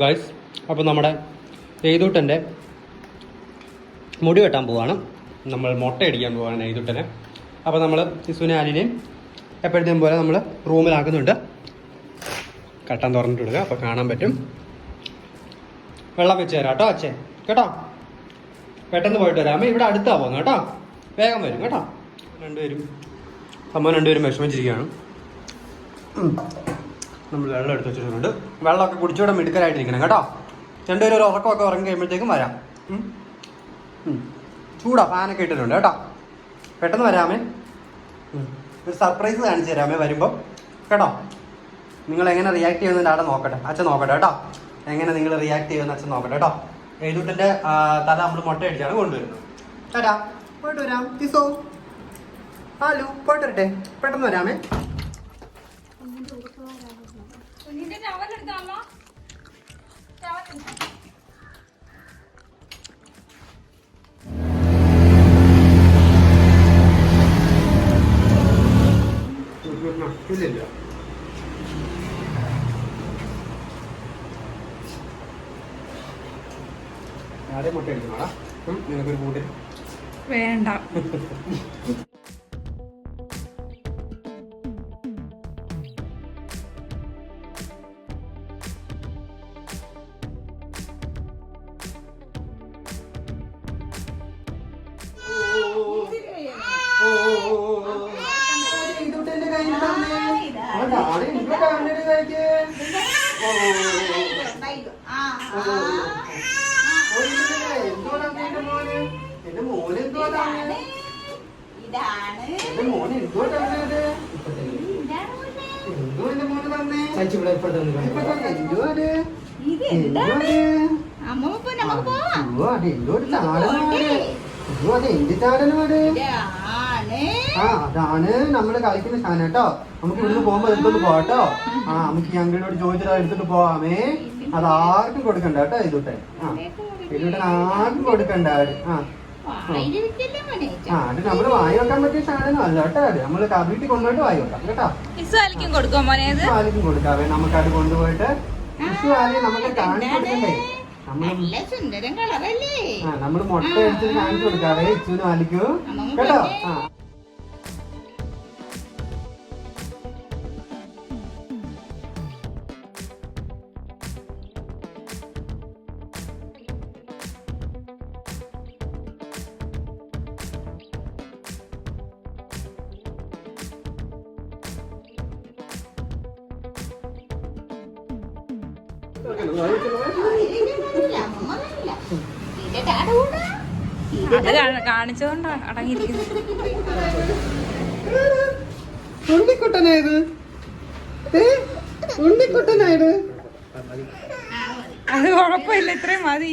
Guys അപ്പോൾ നമ്മുടെ എയ്തൂട്ടന്റെ മുടി വെട്ടാൻ പോവാണ്. നമ്മൾ മുട്ട അടിക്കാൻ പോവാണ് എയ്തൂട്ടനെ. അപ്പോൾ നമ്മൾ സുനാലിനെയും എപ്പോഴത്തേം പോലെ നമ്മൾ റൂമിലാക്കുന്നുണ്ട്. കട്ടൻ തുറന്നിട്ട് വിടുക അപ്പോൾ കാണാൻ പറ്റും. വെള്ളം വെച്ച് തരാം കേട്ടോ അച്ഛൻ കേട്ടോ? പെട്ടെന്ന് പോയിട്ട് വരാമേ ഇവിടെ അടുത്താണ് പോകുന്നത് കേട്ടോ. വേഗം വരും കേട്ടോ. രണ്ടുപേരും അമ്മ രണ്ടുപേരും വിഷമിച്ചിരിക്കുകയാണ്. നമ്മൾ വെള്ളം എടുത്ത് വെച്ചിട്ടുണ്ട്. വെള്ളമൊക്കെ കുടിച്ചോടെ മിടുക്കലായിട്ടിരിക്കണം കേട്ടോ. രണ്ടുപേരും ഒരു ഉറക്കമൊക്കെ ഉറങ്ങി കഴിയുമ്പോഴത്തേക്കും വരാം. ചൂടാ ഫാനൊക്കെ ഇട്ടിട്ടുണ്ട് കേട്ടോ. പെട്ടെന്ന് വരാമേ. ഒരു സർപ്രൈസ് കാണിച്ചു തരാമേ വരുമ്പോൾ കേട്ടോ. നിങ്ങൾ എങ്ങനെ റിയാക്ട് ചെയ്യുന്നതിന്റെ അവിടെ നോക്കട്ടെ. അച്ഛൻ നോക്കട്ടെ കേട്ടോ. എങ്ങനെ നിങ്ങൾ റിയാക്ട് ചെയ്യുന്ന അച്ഛൻ നോക്കട്ടെ കേട്ടോ. എഴുതിട്ടിന്റെ തല നമ്മൾ മുട്ട അടിച്ചാണ് കൊണ്ടുവരുന്നത്. ചേട്ടാ പോയിട്ട് വരാം. തിസോ ഹലോ പോയിട്ട് വരട്ടെ. പെട്ടെന്ന് വരാമേ. ഇല്ലില്ല ആരെ മുട്ട അടിക്കണോടാ നിനക്കൊരു കൂട്ടി വേണ്ട. എന്റെ മോനെ ഇതാണ് എന്റെ മോനെ എന്തുവാ തന്നെ എന്തോ എന്റെ മോനെ തന്നെ ഇപ്പൊ തന്നെ എന്തുവാ അത്? ഇത് എന്താണ് അത്? എന്തോ ഒരു ചാടനമാണ് അയ്യോ അത് എന്ത് ചാടനമാണ് ഇതാണ് ആ അതാണ് നമ്മൾ കളിക്കുന്ന സാധനം കേട്ടോ. നമുക്ക് ഇവിടുന്ന് പോകുമ്പോ എടുത്തോണ്ട് പോവാട്ടോ ആ നമുക്ക് ഈ അങ്കിളിനോട് ചോദിച്ചിട്ട് എടുത്തിട്ട് പോവാമേ. അത് ആർക്കും കൊടുക്കണ്ട കേട്ടോ ഇതൂട്ടെ. ആ ഇതൂട്ടെ ആർക്കും കൊടുക്കണ്ട ആ ആ. അത് നമ്മൾ വായി വെക്കാൻ പറ്റിയ സാധനം അല്ല കേട്ടോ അത്. നമ്മൾ വീട്ടിൽ കൊണ്ടുപോയിട്ട് വായി വെക്കാം കേട്ടോ. ഇസുവാലിക്കും കൊടുക്കാവേ നമുക്ക് അത് കൊണ്ടുപോയിട്ട് ആലി നമുക്ക് കാണിച്ചു കൊടുക്കണ്ടേ? നമ്മൾ മുട്ട അടിച്ചിട്ട് കാണിച്ചു കൊടുക്കാവേ ഇച്ചുവിനും ആലിക്കും അമ്മമ്മ കേട്ടോ? ആ. അത് കാണ- കാണിച്ചോണ്ടാ അടങ്ങിയിരിക്കുന്നത് ഉണ്ണിക്കുട്ടനായത്? ഉണ്ണിക്കുട്ടനായത് അത് കുഴപ്പമില്ല ഇത്രയും മതി.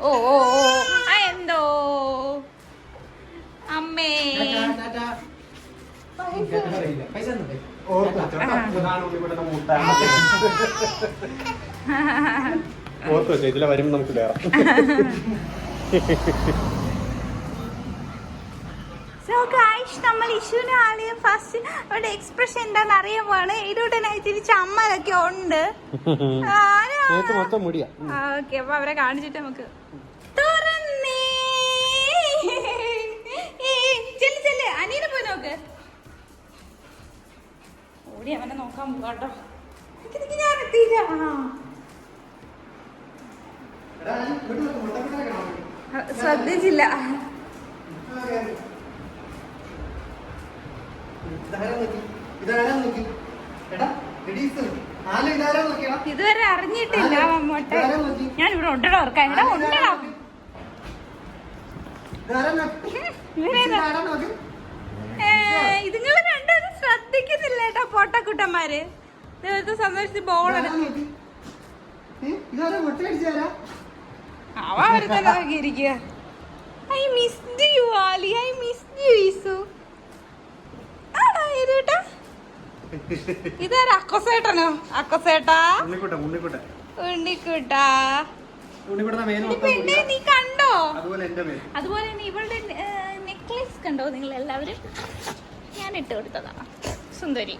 ഓ ഓ ഓ. ആ എന്തോ? അമ്മേ. ഓർത്ത് വെച്ചോ. ഇതിലെ വരുമ്പോൾ നമുക്ക് കയറാം സോ നമ്മൾ ഇഷുവിന് ഫസ്റ്റ് അവരുടെ എക്സ്പ്രഷൻ എന്താന്ന് അറിയാൻ പോവാണ് ഇതിലൂടെ തിരിച്ച് അമ്മലൊക്കെ ഉണ്ട്. നേരത്തെ മൊത്തം മുടിയാ. ഓക്കെ അപ്പൊ അവരെ കാണിച്ചിട്ട് നമുക്ക്. ഓടി അവനെ നോക്കാൻ നിക്ക് ഞാൻ എത്തിയില്ല. ശ്രദ്ധിച്ചില്ല. ഇതുവരെ അറിഞ്ഞിട്ടില്ല മമ്മോട്ടെ. ഞാൻ ഇവിടെ ഉണ്ടോ ഓർക്കാൻ ഇവിടെ ഉണ്ടോ ഇതിങ്ങൾ ശ്രദ്ധിക്കുന്നില്ല കേട്ടോ പൊട്ടക്കുട്ടന്മാര്. നേരത്തെ സന്തോഷത്തിൽ ബോൾ അവ നോക്കിയിരിക്കുക I missed you Ali. I missed you ഈസു. ആടാ ഇതാരാ? അക്കോസേട്ടനോ? അക്കോസേട്ടാ? ഉണ്ണിക്കുട്ടാ. നീ കണ്ടോ? അതുപോലെ ഇവളുടെ നെക്ലേസ് കണ്ടോ നിങ്ങൾ എല്ലാവരും ഇട്ട് കൊടുത്തതാ സുന്ദരി.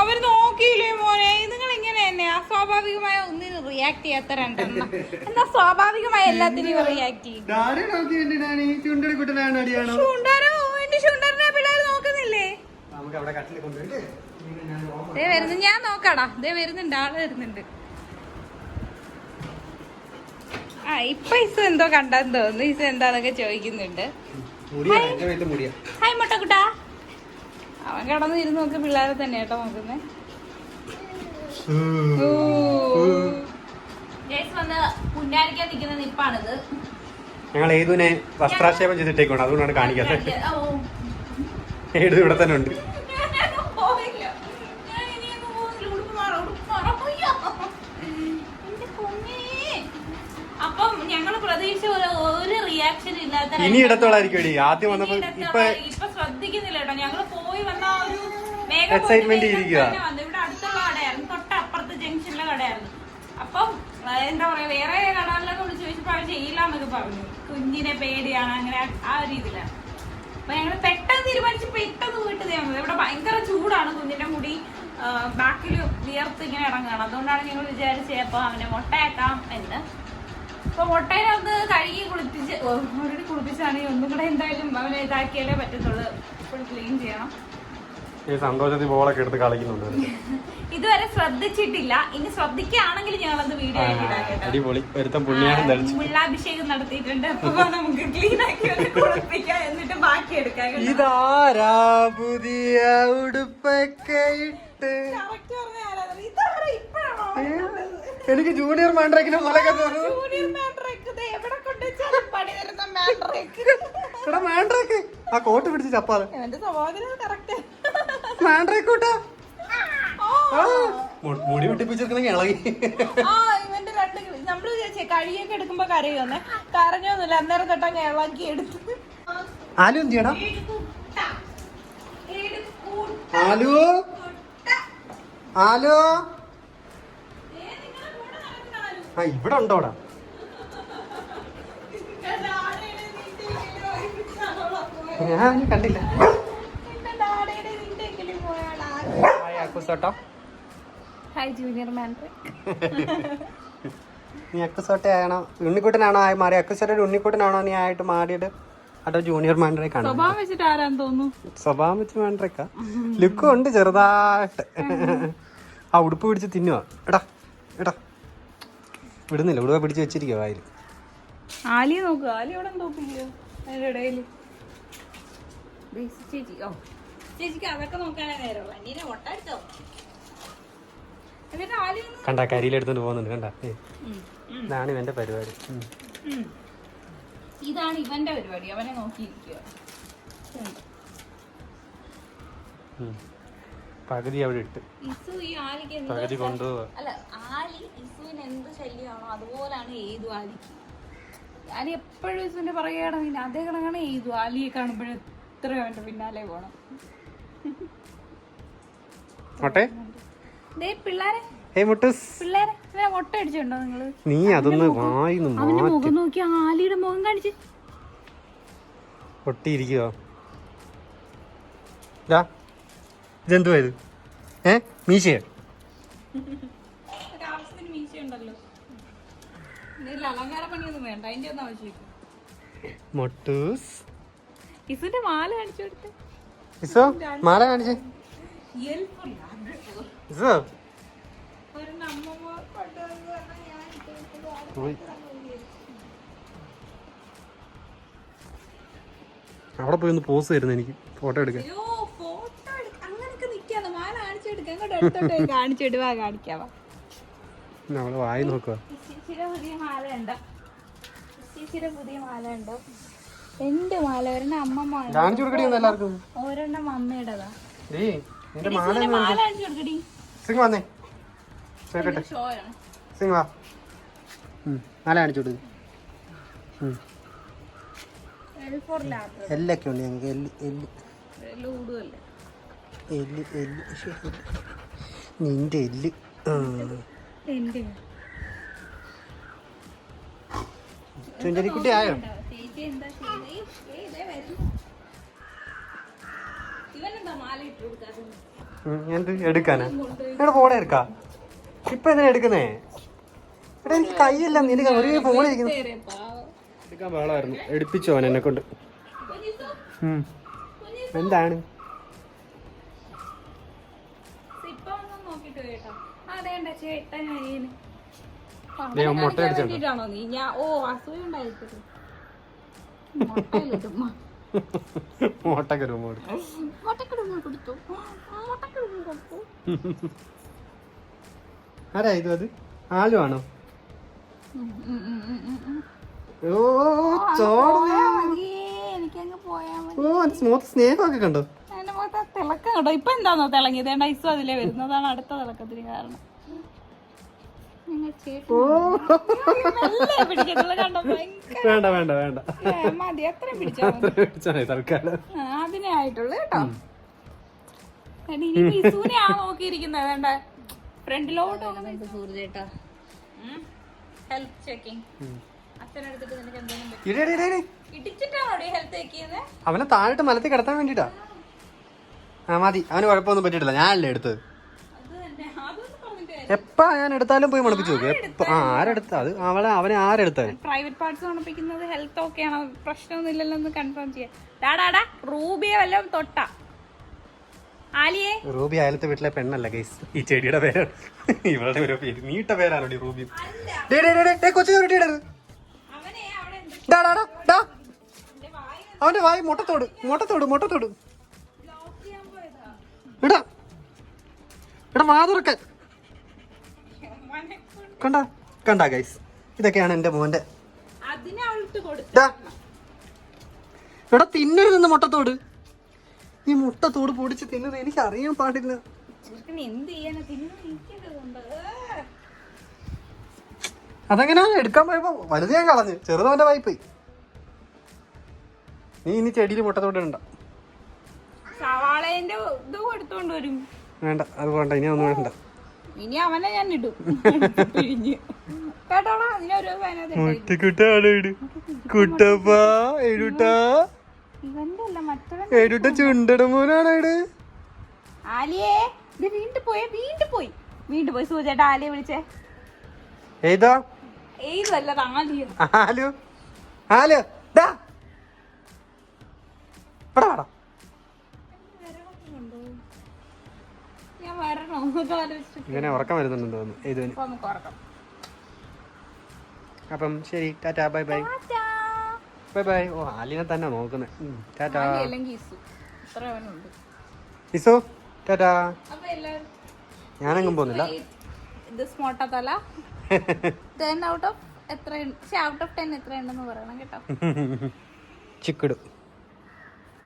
അവർ നോക്കിയില്ലേ മോനെ? നിങ്ങൾ ഇങ്ങനെ തന്നെ അസ്വാഭാവികമായ ഒന്നിനും റിയാക്ട് ചെയ്യാത്ത രണ്ടെണ്ണം. എന്നാ സ്വാഭാവികമായ എല്ലാത്തിനും റിയാക്ട് ചെയ്യും? എന്റെ പിള്ളേർ നോക്കുന്നില്ലേ? ദേ വരുന്നു. ഞാൻ നോക്കാടാ. ദേ വരുന്നുണ്ട്. ആൾ വരുന്നുണ്ട്. ആ ഇപ്പൊ ഇസ് എന്തോ കണ്ടെന്ന് തോന്നുന്നു. ഇസ് എന്താന്നൊക്കെ ചോദിക്കുന്നുണ്ട്. ഹായ്. മുട്ടക്കുട്ടാ. അവൻ കടന്നു ഇരുന്ന് നോക്ക് പിള്ളേരെ തന്നെ കേട്ടോ നോക്കുന്നേ. ഞങ്ങൾ ഏതുവിനെ വസ്ത്രാക്ഷേപം ചെയ്തിട്ടേക്കാണ് അതുകൊണ്ടാണ് കാണിക്കാത്തത്. ഏതു ഇവിടെ തന്നെ ഉണ്ട് പോയില്ല. ഞാൻ ഇനി അങ്ങ് പോകുന്നില്ല. ഉടുപ്പ് മാറാം, ഉടുപ്പ് മാറാം. അയ്യോ. എന്റെ കുഞ്ഞേ. അപ്പം ഞങ്ങൾ പ്രതീക്ഷ ഒരു ഒരു റിയാക്ഷൻ ഇല്ലാത്ത ഇനി ഇടത്തോളായിരിക്കും. ആദ്യം വന്നപ്പോ ഇപ്പൊ- ഇപ്പൊ ശ്രദ്ധിക്കുന്നില്ല കേട്ടോ. ഞങ്ങൾ പോയി വന്ന ആ ഒരു വേഗം എക്സൈറ്റ്മെന്റ് വന്നു. ഇവിടെ അടുത്തുള്ള കടയായിരുന്നു. തൊട്ടപ്പുറത്ത് ജംഗ്ഷനിലെ കടയായിരുന്നു. അപ്പം എന്താ പറയാ വേറെ കടകളിലൊക്കെ വിളിച്ച് ചോദിച്ചപ്പോ അവർ ചെയ്യില്ല എന്നൊക്കെ പറഞ്ഞു. കുഞ്ഞിനെ പേടിയാണ് അങ്ങനെ ആ ഒരു ഇതിലാണ് അപ്പൊ ഞങ്ങൾ പെട്ടെന്ന് തീരുമാനിച്ച് പെട്ടെന്ന് വീട്ടിൽ വന്നത്. ഇവിടെ ഭയങ്കര ചൂടാണ് കുഞ്ഞിന്റെ മുടി. ബാക്കിൽ വിയർത്ത് ഇങ്ങനെ ഇറങ്ങുകയാണ് അതുകൊണ്ടാണ് ഞങ്ങൾ വിചാരിച്ചത് അവനെ മുട്ടയാക്കാം എന്ന്. അപ്പൊ മുട്ടേനെ ഒന്ന് കഴുകി കുളിപ്പിച്ച് ഓൾറെഡി കുളിപ്പിച്ചാണെങ്കിൽ ഒന്നും കൂടെ എന്തായാലും അവനെ ഇതാക്കിയാലേ പറ്റത്തുള്ളൂ. ഫുൾ ക്ലീൻ ചെയ്യണം. ഈ സന്തോഷത്തിൽ ബോളൊക്കെ എടുത്ത് കളിക്കുന്നുണ്ട്. ഇതുവരെ ശ്രദ്ധിച്ചിട്ടില്ല. ഇനി ശ്രദ്ധിക്കുകയാണെങ്കിൽ ഞങ്ങളത് വീഡിയോ. അടിപൊളി. ഒരുത്തം പുണ്യാഹം മുള്ളാഭിഷേകം നടത്തിയിട്ടുണ്ട്. അപ്പൊ നമുക്ക് ക്ലീൻ ആക്കി കുളിപ്പിക്കാം എന്നിട്ട് ബാക്കി എടുക്കാം. ഇതാരാ പുതിയ ഉടുപ്പൊക്കെ ഇട്ട്? കറക്റ്റ് പറഞ്ഞ ആരാധന. ഇതാരാ ഇപ്പഴാണോ? എനിക്ക് ജൂനിയർ മാൻഡ്രേക്കിനെ പോലെ ജൂനിയർ മാൻഡ്രേക്ക്. എടാ ആ കോട്ട് പിടിച്ച് ചപ്പാതെ. മാൻഡ്രേക്ക് മാൻഡ്രക്കൂട്ടാ മുടി വെട്ടിപ്പിച്ചിരിക്കണെങ്കിൽ ഇളകി. ഇവന്റെ രണ്ട് നമ്മൾ വിചാരിച്ചേ കഴിയൊക്കെ എടുക്കുമ്പോ കരയുന്നേ കരഞ്ഞൊന്നുമില്ല അന്നേരം തൊട്ടങ്ങ് ഇളക്കി എടുത്തു. ആലു എന്ത് ചെയ്യണം. ആലു? ആലു ഏ, നിങ്ങളെ കൂടെ നടക്കുന്നതാരും. ആ ഇവിടെ ഉണ്ടോടാ? ഞാൻ കണ്ടില്ല. മാൻഡ്രേക്ക് നീ അക്കുസോട്ടയാണോ ഉണ്ണിക്കുട്ടനാണോ ആയി മാറി അക്കുസോട്ട ഉണ്ണിക്കുട്ടനാണോ നീ ആയിട്ട് മാറിയത്? അതോ ജൂനിയർ മാൻഡ്രേക്കാണോ സ്വഭാവം വെച്ചിട്ട് ആരാന്ന് തോന്നുന്നു? സ്വഭാവം വെച്ച് മാൻഡ്രേക്കാ ലുക്കും ഉണ്ട് ചെറുതായിട്ട്. ആ ഉടുപ്പ് പിടിച്ച് തിന്നുവാ. എടാ എടാ. വിടുന്നില്ല ഇവിടെ പിടിച്ച് വെച്ചിരിക്കുക വായിൽ. ആലിയെ നോക്കുക ആലി എവിടെ നോക്കില്ലയോ അതിന്റെ ഇടയിൽ ചേച്ചി. ഓ ചേച്ചിക്ക് അതൊക്കെ നോക്കാനേ നേരമുള്ളൂ അന്നീനെ ഒട്ടടിച്ചോ എന്നിട്ട് ആലി ഒന്ന് കണ്ട കരിയിലെടുത്തോണ്ട് പോകുന്നുണ്ട്. കണ്ട? ഇതാണ് ഇവന്റെ പരിപാടി. ഇതാണ് ഇവന്റെ പരിപാടി. അവനെ നോക്കിയിരിക്കുക. പകുതി അവിടെ ഇട്ട് പകുതി കൊണ്ടുപോവാ. അല്ല ആലി ഇസുവിന് എന്ത് ശല്യമാണോ അതുപോലാണ് ഏതു ആലിക്ക്. ആലി എപ്പോഴും ഇസുവിന്റെ പറയുകയാണ് പിന്നെ അതേ കണക്കാണ് ഏതു ആലിയെ കാണുമ്പോഴും എത്ര അവന്റെ പിന്നാലെ പോണം. പിള്ളേരെ. മുട്ട അടിച്ചിട്ടുണ്ടോ നിങ്ങൾ? നീ അതൊന്ന് അവന്റെ മുഖം നോക്കി ആലിയുടെ മുഖം കാണിച്ച്. ഒട്ടിയിരിക്കുവോ. ഇതാ ഇതെന്തുവാ ഇത്? ഏ? മീശയോ? മൊട്ടൂസ്. ഇസുന്റെ മാല കാണിച്ചു കൊടുത്ത്. ഇസോ മാല കാണിച്ചേ. ഇസോ. അവിടെ പോയി ഒന്ന് പോസ് തരുന്നു എനിക്ക്. ഫോട്ടോ എടുക്കാൻ അയ്യോ ഫോട്ടോ അങ്ങനൊക്കെ നിക്കാന്ന് മാല കാണിച്ചെടുക്കാം ഇങ്ങോട്ട് എടുത്തോട്ട് കാണിച്ചിടുവാ കാണിക്കാവാ. അവൾ വായി നോക്കുക പുതിയ മാല ഉണ്ടോ പുതിയ മാല ഉണ്ടോ എന്റെ മാല? ഒരെണ്ണം അമ്മമ്മ കാണിച്ചു കൊടുക്കടി എല്ലാവർക്കും. ഒരെണ്ണം അമ്മയുടേതാ നിന്റെ മാല ചേച്ചിയുടെ മാല കാണിച്ചു കൊടുക്കടി. സിംഗ് വന്നേ. സിംഗ് വാ. മാല കാണിച്ചു കൊടുക്ക്. എല്ലൊക്കെ ഉണ്ട് ഞങ്ങൾക്ക് എല്ല് എല്ല് എല്ല് എല്ല്. നിന്റെ എല്ല്. ചുഞ്ചരിക്കുട്ടി ആയോ? എന്താ എടുക്കാനാ? ഇവിടെ ഫോണെ എടുക്കാ. ഇപ്പൊ എന്തിനാ എടുക്കുന്നേ? ഇവിടെ എനിക്ക് കൈയല്ല നിനക്ക് ഒരു ഫോൺ ഇരിക്കുന്നു. എടുക്കാൻ വേണമായിരുന്നു എടുപ്പിച്ചോ അവൻ എന്നെ കൊണ്ട്. എന്താണ്? നീ? ഞാൻ ഓ അസൂയ ഉണ്ടായിരിക്കും കൊടുത്തു. കൊടുത്തു. ആരാ ഇത് അത്? ആലു ആണോ. ഓ സ്മൂത്ത് സ്നേഹമൊക്കെ കണ്ടോ? തിളക്കം കേട്ടോ ഇപ്പൊ എന്താണോ തിളങ്ങിയത്? ഐസും അതിലേ വരുന്നതാണ് അടുത്ത തിളക്കത്തിന് കാരണം. ഓ. വേണ്ട വേണ്ട വേണ്ട. മതി. തൽക്കാലം. അതിനെ ആയിട്ടുള്ളു കേട്ടോ. നോക്കിയിരിക്കുന്നത് വേണ്ട. ഫ്രണ്ടിലോട്ട് സൂര്യചേട്ടാ ഹെൽത്ത് അച്ഛനെടുത്തിട്ട് നിനക്ക് എന്തെങ്കിലും. ഇടിച്ചിട്ടാണോ ഹെൽത്ത് ചെക്ക് ചെയ്യുന്നത് അവനെ താഴോട്ട് മലത്തിൽ കിടത്താൻ വേണ്ടിട്ടാ. ആ മതി. അവന് കുഴപ്പമൊന്നും പറ്റിയിട്ടില്ല. ഞാനല്ലേ എടുത്തത്. എപ്പാ ഞാൻ എടുത്താലും പോയി മുളപ്പിച്ച് നോക്കും. എപ്പ ആ ആരെടുത്ത? അത് അവളെ അവനെ ആരെടുത്താലും പ്രൈവറ്റ് പാർട്സ് മണപ്പിക്കുന്നത് ഹെൽത്ത് ഓക്കെ ആണോ പ്രശ്നമൊന്നുമില്ലല്ലോ എന്ന് കൺഫേം ചെയ്യാം ഡാടാടാ റൂബിയെ വല്ലതും തൊട്ട. ആലിയെ? റൂബി അയലത്തെ വീട്ടിലെ പെണ്ണല്ല ഗൈസ് ഈ ചെടിയുടെ പേരാണ് ഇവളുടെ ഒരു പേര്. നീട്ട പേരാണോ ഈ റൂബി. ഡേ, ഡേ, ഡേ, ഡേ, കൊച്ചു ചുരുട്ടിയിടരുത് ഡാ, ഡാ, ഡാ, ഡാ. അവന്റെ വായി മുട്ടത്തോട് മുട്ടത്തോട് മുട്ടത്തോട്. ഇടാ. ഇടാ മനക്കൊണ്ട് കണ്ട? കണ്ട ഗൈസ് ഇതൊക്കെയാണ് കൊടുത്തു. ഡാ. എടാ തിന്നരുതെന്ന് മുട്ടത്തോട് ഈ മുട്ടത്തോട് പൊടിച്ച് തിന്നത് എനിക്ക് അറിയാൻ പാടില്ല അതെങ്ങനെ? എടുക്കാൻ പോയപ്പോ വലുത് ഞാൻ കളഞ്ഞു. ചെറുതവന്റെ വായിപ്പോയി നീ ഇനി ചെടിയിൽ മുട്ടത്തോട് ഇടണ്ട. വേണ്ട അത് വേണ്ട. ഇനി ഒന്നും വേണ്ട. ഇനി അവനെ ഞാൻ ഇടും. പിഴിഞ്ഞ്. അതിനൊരു ഇവന്റെ ആലിയേ ഇത് വീണ്ടും പോയേ വീണ്ടും പോയി. വീണ്ടും പോയി. സൂചേട്ടാ ആലിയെ വിളിച്ചേ. ഏതാ? ഏതല്ല ആലിയ ആലു. ആലു. ഡാ ഇവിടെ വരണോ എന്നൊക്കെ ആലോചിച്ചിട്ട്. ഇങ്ങനെ ഉറക്കം വരുന്നുണ്ടെന്ന് തോന്നുന്നു. ഏതുവിന് ഇപ്പൊ നമുക്ക് ഉറക്കം. അപ്പം ശരി tata bye bye. Bye bye. ഓ ആലിനെ തന്നെ നോക്കുന്നത്. ടാറ്റാ. അല്ലെങ്കിൽ ഇസു ഇത്ര അവനുണ്ട്. ഇസു ടാറ്റാ. എല്ലാവരും ഞാനെങ്ങും പോകുന്നില്ല. ഇത് സ്മോട്ട തല. ടെൻ ഔട്ട് ഓഫ് എത്ര ഔട്ട് ഓഫ് ടെൻ എത്ര ഉണ്ടെന്ന് പറയണം കേട്ടോ. ചിക്കിടും.